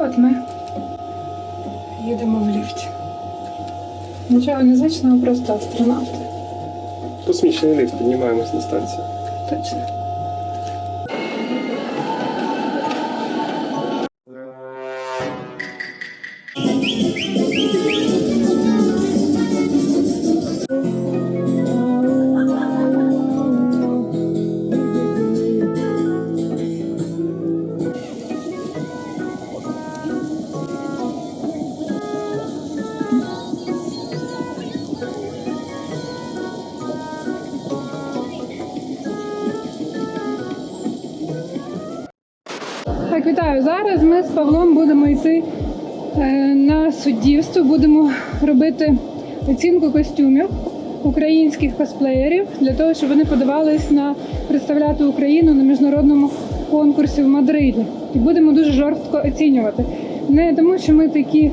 От ми їдемо в ліфті. Нічого незвичного, просто астронавти. Космічний ліфт, піднімаємось на станцію. Точно. Павлом будемо йти е, на суддівство, будемо робити оцінку костюмів українських косплеєрів для того, щоб вони подавались на представляти Україну на міжнародному конкурсі в Мадриді. І будемо дуже жорстко оцінювати. Не тому, що ми такі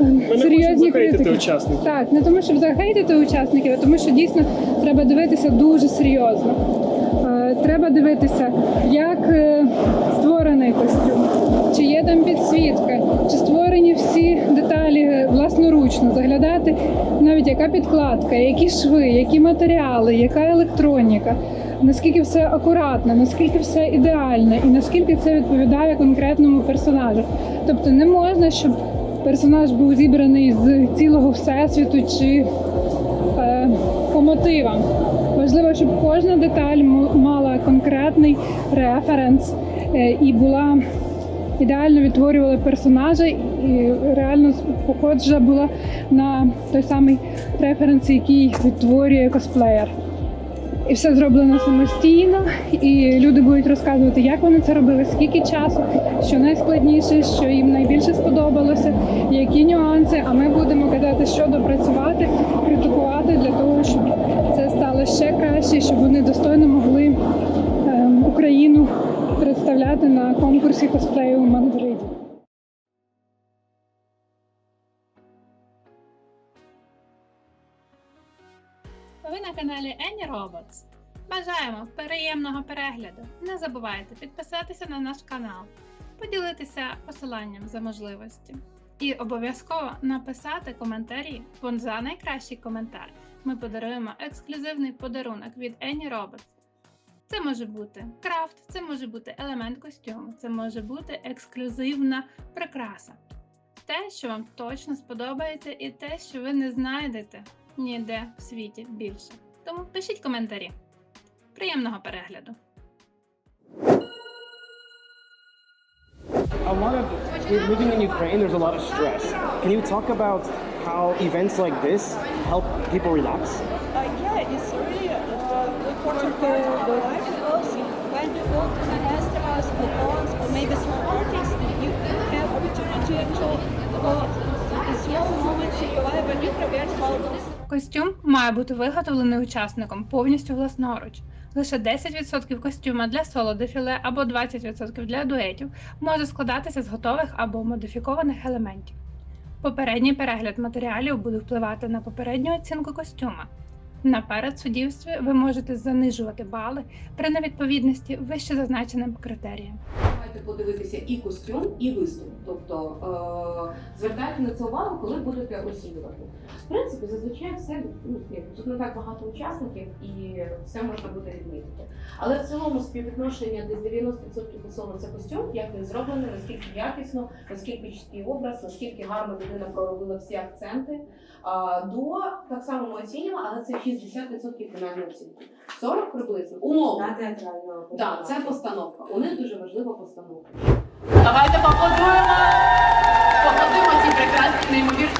е, Ми не серйозні критики. учасників. Так, не тому, щоб захейтити учасників, а тому, що дійсно треба дивитися дуже серйозно. Е, Треба дивитися, як створений костюм, там підсвітка, чи створені всі деталі власноручно, заглядати навіть яка підкладка, які шви, які матеріали, яка електроніка, наскільки все акуратно, наскільки все ідеально і наскільки це відповідає конкретному персонажу. Тобто не можна, щоб персонаж був зібраний з цілого всесвіту чи е, по мотивам. Важливо, щоб кожна деталь мала конкретний референс е, і була ідеально відтворювала персонажа, і реально походжа була на той самий референс, який відтворює косплеєр. І все зроблено самостійно, і люди будуть розказувати, як вони це робили, скільки часу, що найскладніше, що їм найбільше сподобалося, які нюанси. А ми будемо казати, що допрацювати, критикувати для того, щоб це стало ще краще, щоб вони достойно могли ем, Україну представляти на конкурсі косплею у Мадриді. Ви на каналі Any Robots. Бажаємо приємного перегляду. Не забувайте підписатися на наш канал, поділитися посиланням за можливості. І обов'язково написати коментарі, бо за найкращий коментар ми подаруємо ексклюзивний подарунок від Any Robots. Це може бути крафт, це може бути елемент костюму, це може бути ексклюзивна прикраса. Те, що вам точно сподобається, і те, що ви не знайдете ніде в світі більше. Тому пишіть коментарі. Приємного перегляду! a lot of living in Ukraine, there's a lot of stress. Can you talk about how events like this help people relax? Uh, yeah, it's really uh, important to restaurants or maybe small parties, you have opportunity go in small moments in your life when you how this Костюм має бути виготовлений учасником повністю власноруч. Лише 10% костюма для соло дефіле або 20% для дуетів може складатися з готових або модифікованих елементів. Попередній перегляд матеріалів буде впливати на попередню оцінку костюма. На передсудівстві ви можете занижувати бали при невідповідності вище зазначеним критеріям. Маєте подивитися і костюм, і виступ. Тобто е, звертайте на це увагу, коли будете оцінювати. В принципі, зазвичай все ну, тут не так багато учасників і все можна буде відмітити. Але в цілому співвідношення десь 90% стосовно це костюм, як він зроблений, наскільки якісно, наскільки чіткий образ, наскільки гарно людина проробила всі акценти. А, до так само ми оцінюємо, але це 60% фінальної оцінки. 40 приблизно умовно. Так, це постановка. У них дуже важлива постановка. Давайте поаплодуємо. Поаплодуємо цій прекрасній неймовірній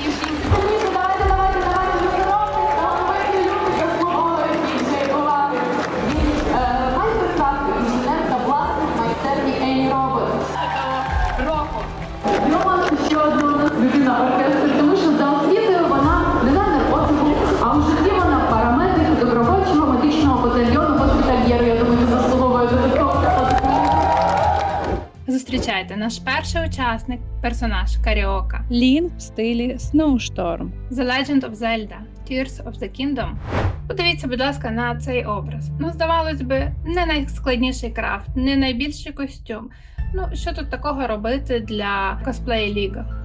Зустрічайте наш перший учасник, персонаж Каріока. Лінк в стилі Snowstorm. The Legend of Zelda Tears of the Kingdom Подивіться, будь ласка, на цей образ. Ну, здавалось би, не найскладніший крафт, не найбільший костюм. Ну, що тут такого робити для косплеї Ліга?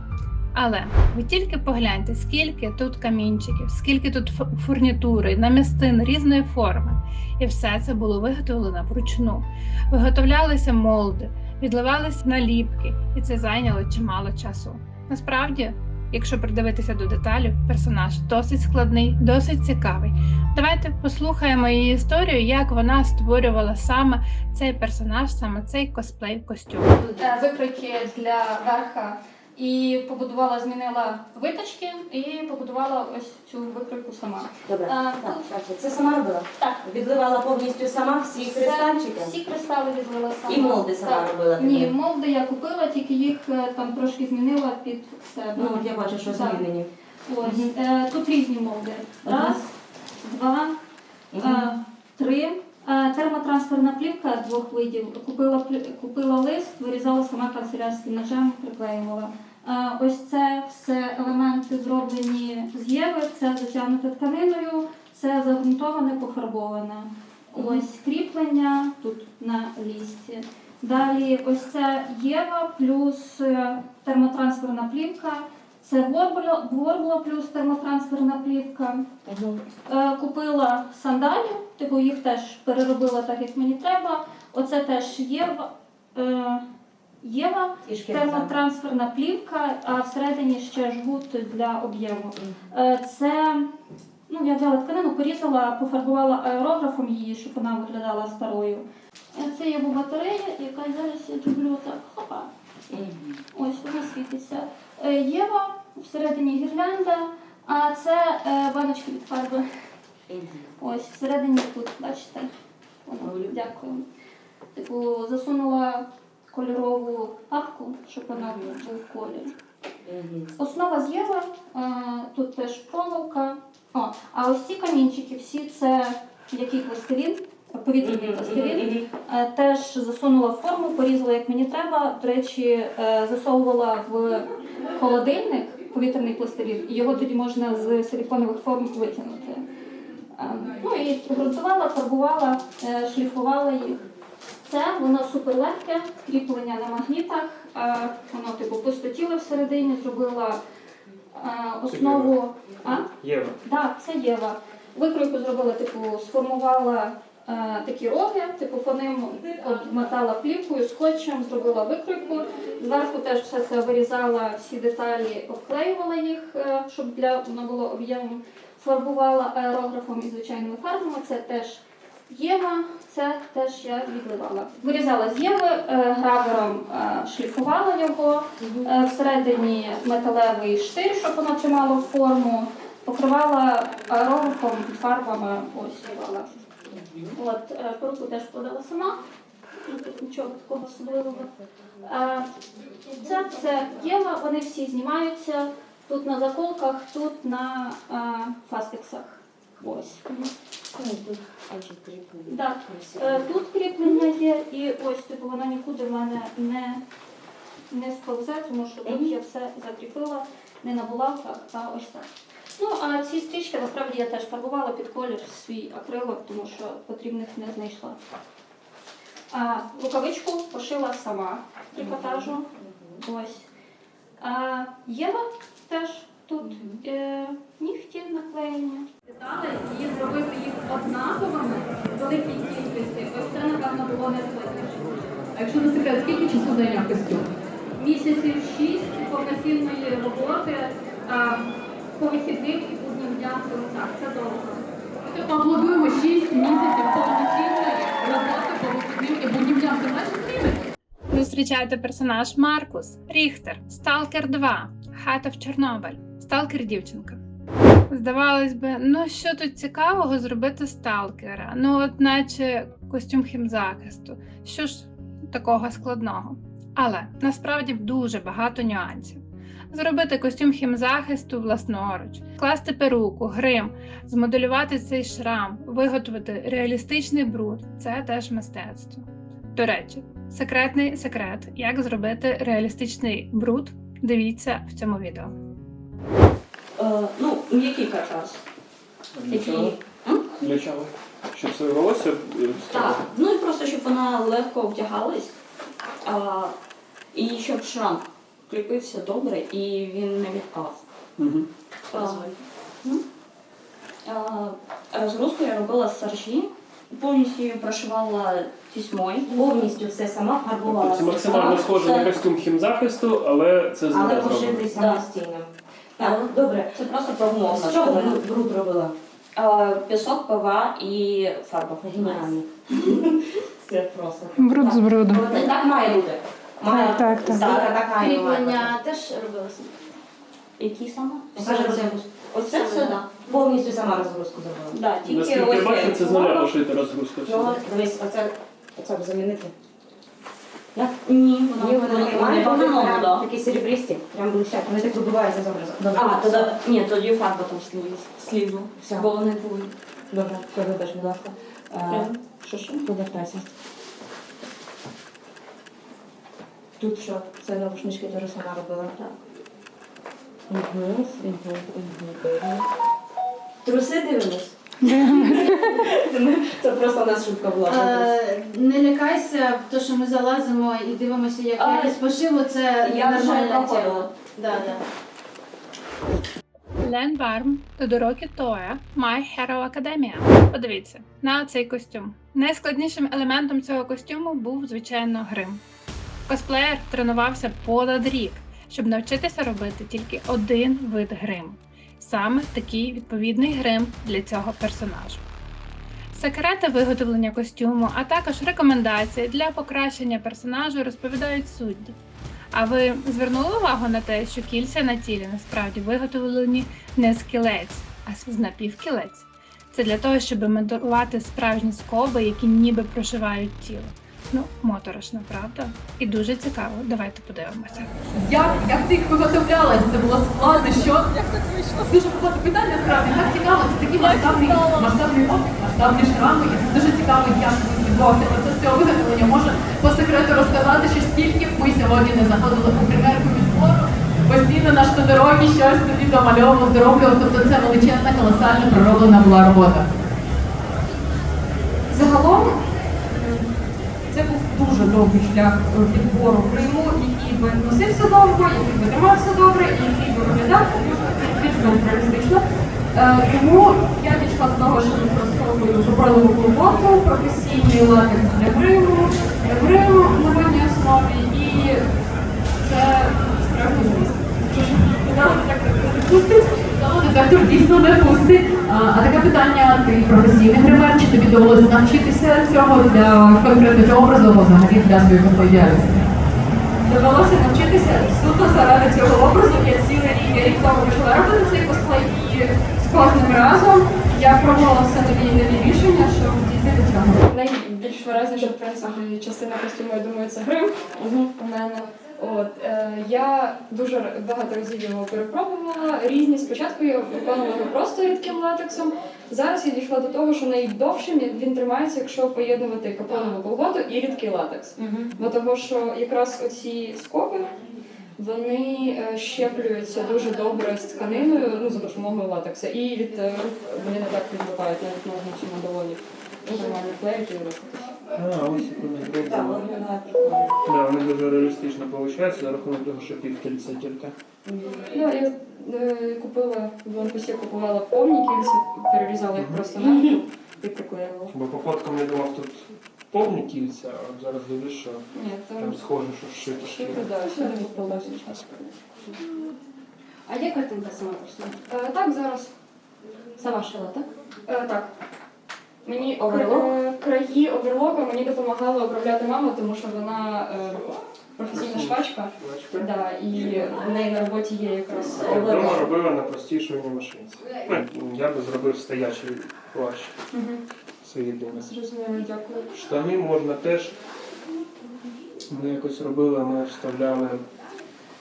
Але ви тільки погляньте, скільки тут камінчиків, скільки тут фурнітури, намістин різної форми. І все це було виготовлено вручну. Виготовлялися молди, відливалися наліпки, і це зайняло чимало часу. Насправді, якщо придивитися до деталів, персонаж досить складний, досить цікавий. Давайте послухаємо її історію, як вона створювала саме цей персонаж, саме цей косплей костюм. Викрики для верха. І побудувала, змінила виточки і побудувала ось цю викройку сама. Добре, А, так, так, це сама робила? Так. Відливала повністю сама всі Все- кристальчики? Всі кристали відлила сама. І молди сама Так. робила? Ні, молди я купила, тільки їх е, там трошки змінила під себе. Ну, от я бачу, що Так. змінені. Ось. Е, тут різні молди. Раз, два, е, три. Термотрансферна плівка двох видів. Купила, купила лист, вирізала сама канцелярським ножем, приклеювала. Ось це все елементи зроблені з Єви, це затягнуте тканиною, це загрунтоване, пофарбоване. Ось кріплення тут на лісті. Далі ось це Єва плюс е, термотрансферна плівка. Це Ворбла, Ворбла плюс термотрансферна плівка. Е, Купила сандалі, типу їх теж переробила так, як мені треба. Оце теж Єва. Е, Єва, термотрансферна плівка, а всередині ще жгут для об'єму. Е, Це ну, я взяла тканину, порізала, пофарбувала аерографом її, щоб вона виглядала старою. Це є батарея, яка зараз я зроблю так. Хопа. Ось вона світиться. Е, Єва, всередині гірлянда, а це е, баночки від фарби. Ось всередині тут, бачите? Воно, дякую. Типу, засунула кольорову папку, щоб вона був колір. Основа з Єви, е, тут теж проволока. О, а ось ці камінчики, всі це який пластилін, повітряний пластилін. Теж засунула в форму, порізала як мені треба. До речі, засовувала в холодильник повітряний пластилін, і його тоді можна з силіконових форм витягнути. Е, Ну і приготувала, фарбувала, е, шліфувала їх. Це воно суперлегке, кріплення на магнітах. е, Воно типу пустотіле всередині, зробила основу. А? Єва. Так, це Єва. Викройку зробила, типу, сформувала такі роги, типу по ним обмотала плівкою, скотчем, зробила викройку. Зверху теж все це вирізала, всі деталі, обклеювала їх, е, щоб для воно було об'ємом. Фарбувала аерографом і звичайними фарбами. Це теж Єва, це теж я відливала. Вирізала з Єви, е, гравером е, шліфувала його. Е, Всередині металевий штир, щоб воно тримало форму. Покривала аерографом, фарбами, ось. От, е, поруку теж подала сама. Ну, Тут нічого такого особливого. Е, Це все Єва, вони всі знімаються тут на заколках, тут на е, фастексах. Ось. Е, Тут кріплення є, і ось типу вона нікуди в мене не, не сповзе, тому що тут я все закріпила не на булавках, а ось так. Ну, а ці стрічки насправді я теж фарбувала під колір свій акрилок, тому що потрібних не знайшла. А, рукавичку пошила сама трикотажу. Ось. А, Єва теж тут е, нігті наклеєні. Деталі і зробити їх однаковими в великій кількості. Ось це, напевно, було найскладніше. А якщо не секрет, скільки часу зайняв костюм? Місяців шість повноцінної роботи а, по вихідним і буднім дням. тому Так, це довго. Поаплодуємо 6 місяців повноцінної роботи по вихідним і буднім дням. Це майже зміни. Зустрічайте персонаж Маркус, Ріхтер, Сталкер 2, Хата в Чорнобиль, Сталкер дівчинка. Здавалось би, ну що тут цікавого зробити сталкера? Ну, от наче костюм хімзахисту. Що ж такого складного? Але насправді дуже багато нюансів. Зробити костюм хімзахисту власноруч, класти перуку, грим, змоделювати цей шрам, виготовити реалістичний бруд це теж мистецтво. До речі, секретний секрет, як зробити реалістичний бруд, дивіться в цьому відео. Е, ну, м'який каркас. М? Для чого? Щоб своє волосся е. Так, ну і просто щоб вона легко вдягалась, а, і щоб шрам кріпився добре і він не відпав. А, ну, а, Розгрузку я робила з саржі, повністю її прошивала тісьмою. Повністю все сама Тобто Це максимально схоже на костюм хімзахисту, але це з Але зроблено. самостійно. Так, добре. Це просто прогноз. З чого бруд- бруд робила? А, Пісок, пива і фарба. Геніально. Це просто. Бруд з брудом. Так має бути. Має Так, так, так. Кріплення теж робилося. Які саме? Все це. Оце все, так. Повністю сама розгрузку зробила. Да, тільки Наскільки ось бачу, це з нуля пошита розгрузка. Ну, всього. дивись, оце, оце замінити. Як? Ні, Ні, воно воно такі має бути прям воно, такі серебристі, прям блищать, вони так вибиваються з образу. Добре, А, тоді, ні, тоді фарба там сліз- слізу. Все. Бо вони були. Добре, все, вибач, будь ласка. Е, Що що? Повертайся. Тут що? Це наушнички теж сама робила. Так. Угу, угу, угу. Труси дивимось? Це просто у нас шутка була. Е, Не лякайся, то що ми залазимо і дивимося, як А, це Я вже тема. проходила. Да, да. Лен Барм Тодорокі Тоя My Hero Academia. Подивіться на цей костюм. Найскладнішим елементом цього костюму був, звичайно, грим. Косплеєр тренувався понад рік, щоб навчитися робити тільки один вид гриму. Саме такий відповідний грим для цього персонажу. Секрети виготовлення костюму, а також рекомендації для покращення персонажу розповідають судді. А ви звернули увагу на те, що кільця на тілі насправді виготовлені не з кілець, а з напівкілець. Це для того, щоб імітувати справжні скоби, які ніби прошивають тіло. Ну, моторошно, правда? І дуже цікаво. Давайте подивимося. Як, як ти їх виготовлялась? Це було складно, що? Як так вийшло? Дуже багато питань насправді. Так цікаво, це такий масштабний, масштабний опит, масштабні шрами. І це дуже цікаво, як відбувався процес цього виготовлення. Може по секрету розказати, що стільки б ми сьогодні не заходили у примерку відбору. Постійно наш Тодорокі щось собі домальовував, дороблював. Тобто це величезна, колосальна пророблена була робота. Це був дуже довгий шлях е, підбору Криму, який би носився довго, який би тримався добре, і який би виглядав більш реалістично. Е, Тому я дійшла до того, що використовую паперову роботу, професійний латекс для гриму, грим на водній основі і це справді зміст. Детектор дійсно не пустить. А, таке питання, ти професійний гример, чи тобі довелося навчитися цього для конкретно цього образу або взагалі для своєї діяльності? Довелося навчитися суто заради цього образу. Я цілий рік, я рік тому почала робити цей косплей і з кожним разом я пробувала все нові і нові рішення, щоб дійти до цього. Найбільш виразніша, в принципі, частина костюму, я думаю, це грим у мене. От, е, я дуже багато разів його перепробувала. Різні спочатку я виконувала його просто рідким латексом. Зараз я дійшла до того, що найдовшим він- тримається, якщо поєднувати капонову колготу і рідкий латекс. Бо того, що якраз оці скоби вони е, щеплюються дуже добре з тканиною, ну за допомогою латекса, і від е, вони не так відбивають, навіть можна всі на долоні нормально клеїти і рухатися. А, ось вони Так, вони виглядають. Да, вони дуже реалістично виходять за рахунок того, що півкільця тільки. Ну, я е, купила в NPC купувала повні кільця, перерізала їх просто навпіл і приклеювала. Бо по фоткам я думав тут повні кільця, а зараз дивлюсь, що Ні, там там схоже, що шито ще шито. продаю, все не час. А є картинка сама просто? Е, Так, зараз. Сама шила, так? Е, Так. Мені Оверлок? е, краї оверлока мені допомагала обробляти мама, тому що вона е, професійна швачка. Да, і в неї на роботі є якраз Вдома робила на простій швейній машинці. Ну, я би зробив стоячий плащ Мгм. свій єдиний. Зрозуміло, дякую. Штани можна теж. Ми якось робили, ми вставляли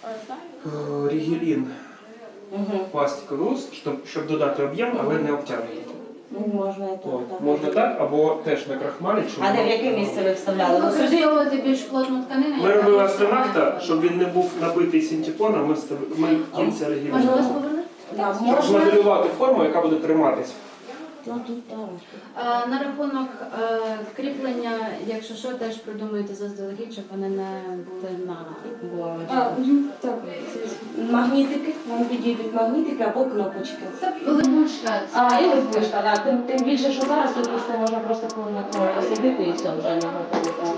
е, рігелін пластиковий ус, щоб, щоб додати об'єм, але не обтягувати. Ну, можна і так, От. так. Можна так, або теж на крахмалі. чи А де в яке місце ви вставляли? Ну, сюди? Використовувати більш плотну тканину. Ми яка робили більш астронавта, щоб він не був набитий синтепоном, ми, став- ми Можна вас повернути? Да, Щоб можна. змоделювати форму, яка буде триматись. Е, На рахунок е, кріплення, якщо що, теж придумуєте заздалегідь, щоб вони не були на А, булавочках. мгм, так. Магнітики, вам підійдуть магнітики або кнопочки. Липучка. А, і вишка, так. Тим, тим більше, що зараз тут просто можна просто посадити і все вже не готово.